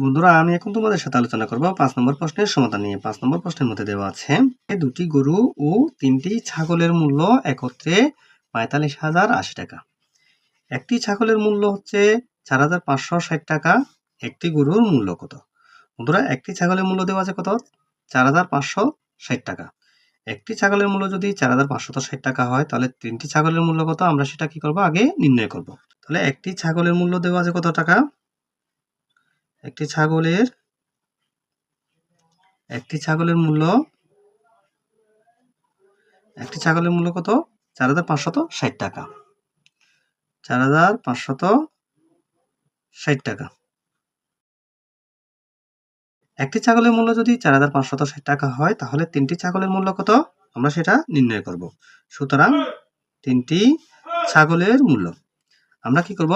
বন্ধুরা, আমি এখন তোমাদের সাথে আলোচনা করব পাঁচ নম্বর প্রশ্নের সমাধান নিয়ে। পাঁচ নম্বর প্রশ্নের মধ্যে দেওয়া আছে দুটি গরু ও তিনটি ছাগলের মূল্য একত্রে পঁয়তাল্লিশ হাজার আশি টাকা। একটি ছাগলের মূল্য হচ্ছে চার হাজার পাঁচশো ষাট টাকা, একটি গরুর মূল্য কত? বন্ধুরা, একটি ছাগলের মূল্য দেওয়া আছে কত? চার হাজার পাঁচশো ষাট টাকা। একটি ছাগলের মূল্য যদি চার হাজার পাঁচশত ষাট টাকা হয়, তাহলে তিনটি ছাগলের মূল্য কত? আমরা সেটা কি করব? আগে নির্ণয় করব। তাহলে একটি ছাগলের মূল্য দেওয়া আছে কত টাকা? একটি ছাগলের একটি ছাগলের মূল্য, একটি ছাগলের মূল্য কত? চার হাজার পাঁচশত ষাট টাকা। চার হাজার পাঁচশত ষাট টাকা। একটি ছাগলের মূল্য যদি চার হাজার পাঁচশত ষাট টাকা হয়, তাহলে তিনটি ছাগলের মূল্য কত? আমরা সেটা নির্ণয় করব। সুতরাং তিনটি ছাগলের মূল্য। আমরা কি করব?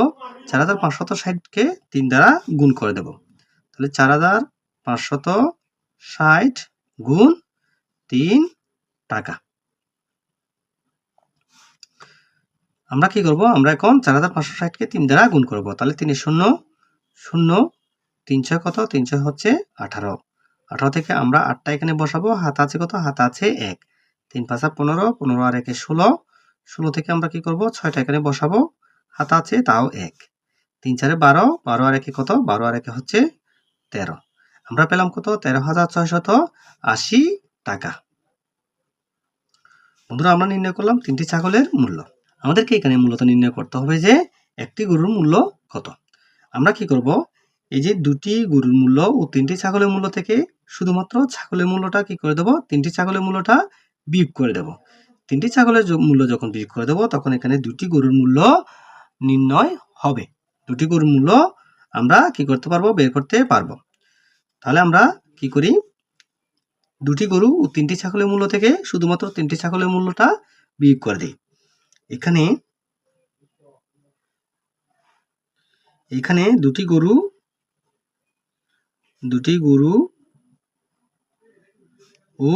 চার হাজার পাঁচশত ষাটকে তিন দ্বারা গুণ করে দেব। তাহলে চার হাজার পাঁচশত ষাট গুণ তিন টাকা। আমরা কি করব? আমরা এখন চার হাজার পাঁচশো ষাটকে তিন দ্বারা গুণ করব। তাহলে তিনে শূন্য শূন্য তিনশো কত? তিনশো হচ্ছে আঠারো। আঠারো থেকে আমরা আটটা এখানে বসাবো। হাত আছে কত? হাত আছে এক। তিন পাঁচা পনেরো পনেরো আর একে ষোলো। ষোলো থেকে আমরা কি করব? ছয়টা এখানে বসাবো। হাত আছে তাও এক। তিন চারে বারো বারো আর একে কত? বারো আর একে হচ্ছে তেরো। আমরা পেলাম কত? তেরো হাজার ছয়শত আশি টাকা। বন্ধুরা, আমরা নির্ণয় করলাম তিনটি ছাগলের মূল্য। আমাদেরকে এখানে মূলত নির্ণয় করতে হবে যে একটি গরুর মূল্য কত। আমরা কি করব? এই যে দুটি গরুর মূল্য ও তিনটি ছাগলের মূল্য থেকে শুধুমাত্র ছাগলের মূল্যটা কি করে দেব? তিনটি ছাগলের মূল্যটা বিয়োগ করে দেব। তিনটি ছাগলের মূল্য যখন বিয়োগ করে দেব, তখন এখানে দুটি গরুর মূল্য নির্ণয় হবে। দুটি গরুর মূল্য আমরা কি করতে পারব? বের করতে পারব। তাহলে আমরা কি করি? দুটি গরু ও তিনটি ছাগলের মূল্য থেকে শুধুমাত্র তিনটি ছাগলের মূল্যটা বিয়োগ করে দিই। এখানে এখানে দুটি গরু দুটি গরু ও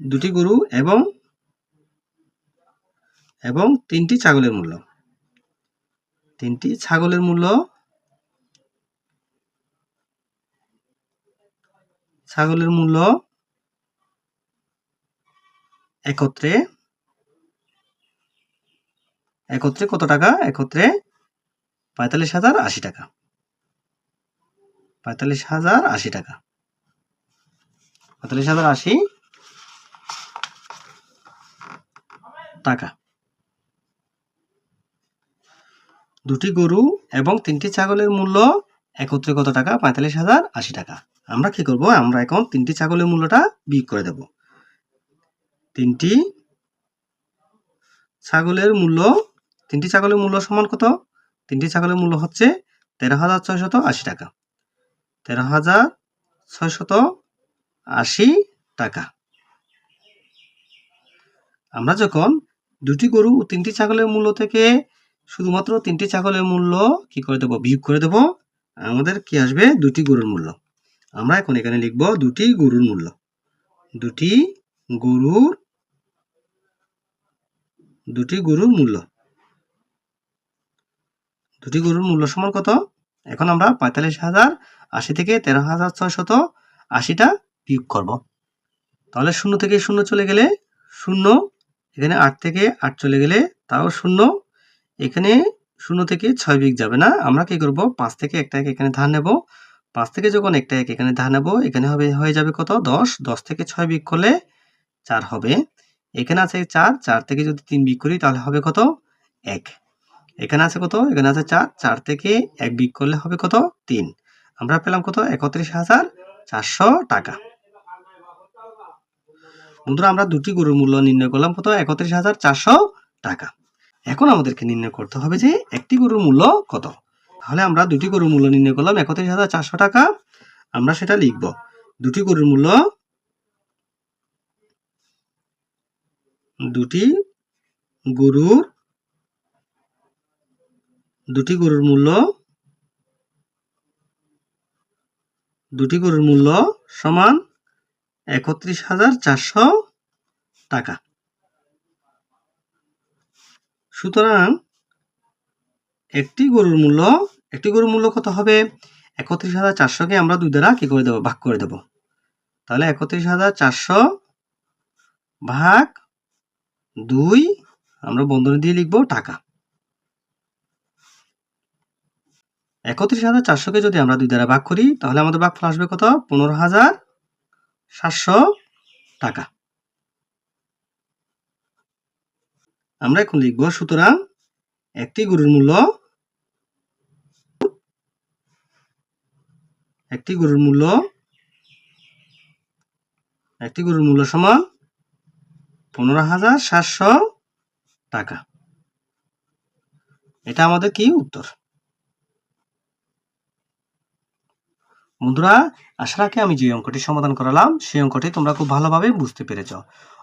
দুটি গরু এবং এবং তিনটি ছাগলের মূল্য। তিনটি ছাগলের মূল্য ছাগলের মূল্য একত্রে একত্রে কত টাকা? একত্রে পঁয়তাল্লিশ হাজার আশি টাকা। পঁয়তাল্লিশ হাজার আশি টাকা। পঁয়তাল্লিশ হাজার আশি টাকা। দুটি গরু এবং তিনটি ছাগলের মূল্য একত্রে কত টাকা? পঁয়তাল্লিশ হাজার আশি টাকা। আমরা কি করব? আমরা এখন তিনটি ছাগলের মূল্যটা বিয়োগ করে দেব। তিনটি ছাগলের মূল্য, তিনটি ছাগলের মূল্য সমান কত? তিনটি ছাগলের মূল্য হচ্ছে তেরো হাজার ছয়শত আশি টাকা। তেরো হাজার ছয়শত আশি টাকা। আমরা যখন দুটি গরু ও তিনটি ছাগলের মূল্য থেকে শুধুমাত্র তিনটি ছাগলের মূল্য কি করে দেব? বিয়োগ করে দেব। আমাদের কি আসবে? দুটি গরুর মূল্য। আমরা এখন এখানে লিখব দুটি গরুর মূল্য। দুটি গরুর দুটি গরুর মূল্য। দুটি গরুর মূল্য সমান কত? এখন আমরা পঁয়তাল্লিশ হাজার আশি থেকে তেরো হাজার ছয়শত আশিটা বিয়োগ করব। তাহলে শূন্য থেকে শূন্য চলে গেলে শূন্য, এখানে আট থেকে আট চলে গেলে তাও শূন্য, এখানে শূন্য থেকে ছয় বিয়োগ যাবে না। আমরা কি করব? পাঁচ থেকে একটা এখানে ধার নেব। পাঁচ থেকে যখন একটা এক এখানে নেব, এখানে হবে, হয়ে যাবে কত? দশ। দশ থেকে ছয় বিয়োগ করলে চার হবে। এখানে আছে চার। চার থেকে যদি তিন বিক করি, তাহলে হবে কত? এক। এখানে আছে কত? এখানে আছে চার। চার থেকে এক বিয়োগ করলে হবে কত? তিন। আমরা পেলাম কত? একত্রিশ হাজার চারশো টাকা। বন্ধুরা, আমরা দুটি গরুর মূল্য নির্ণয় করলাম কত? একত্রিশ হাজার চারশো টাকা। এখন আমাদেরকে নির্ণয় করতে হবে যে একটি গরুর মূল্য কত? তাহলে আমরা দুটি গরুর মূল্য নির্ণয় করলাম একত্রিশ হাজার চারশো টাকা। আমরা সেটা লিখব। দুটি গরুর মূল্য, দুটি গরুর দুটি গরুর মূল্য, দুটি গরুর মূল্য সমান একত্রিশ হাজার চারশো টাকা। সুতরাং একটি গরুর মূল্য একটি গরুর মূল্য কত হবে? একত্রিশ হাজার চারশোকে আমরা দুই দ্বারা কি করে দেবো? ভাগ করে দেব। তাহলে একত্রিশ হাজার চারশো ভাগ দুই, আমরা বন্ধনী দিয়ে লিখব টাকা। একত্রিশ হাজার চারশোকে যদি আমরা দুই দ্বারা ভাগ করি, তাহলে আমাদের ভাগ ভাগফল আসবে কত? পনেরো হাজার সাতশো টাকা। আমরা এখন লিখব, সুতরাং একটি গরুর মূল্য একটি গরুর মূল্য, একটি গরুর মূল্য সমান পনেরো হাজার সাতশো টাকা। এটা আমাদের কি উত্তর? বন্ধুরা, আশা রাখি আমি যে অঙ্কটি সমাধান করালাম, সেই অঙ্কটি তোমরা খুব ভালোভাবে বুঝতে পেরেছ।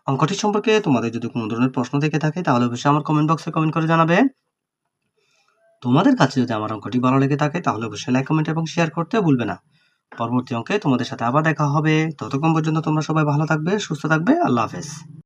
অঙ্কটি সম্পর্কে তোমাদের যদি কোনো ধরনের প্রশ্ন থেকে থাকে, তাহলে অবশ্যই আমার কমেন্ট বক্সে কমেন্ট করে জানাবে। তোমাদের কাছে যদি আমার অঙ্কটি ভালো লেগে থাকে, তাহলে অবশ্যই লাইক কমেন্ট এবং শেয়ার করতে ভুলবে না। পরবর্তী অঙ্কে তোমাদের সাথে আবার দেখা হবে। ততক্ষণ পর্যন্ত তোমরা সবাই ভালো থাকবে, সুস্থ থাকবে। আল্লাহ হাফেজ।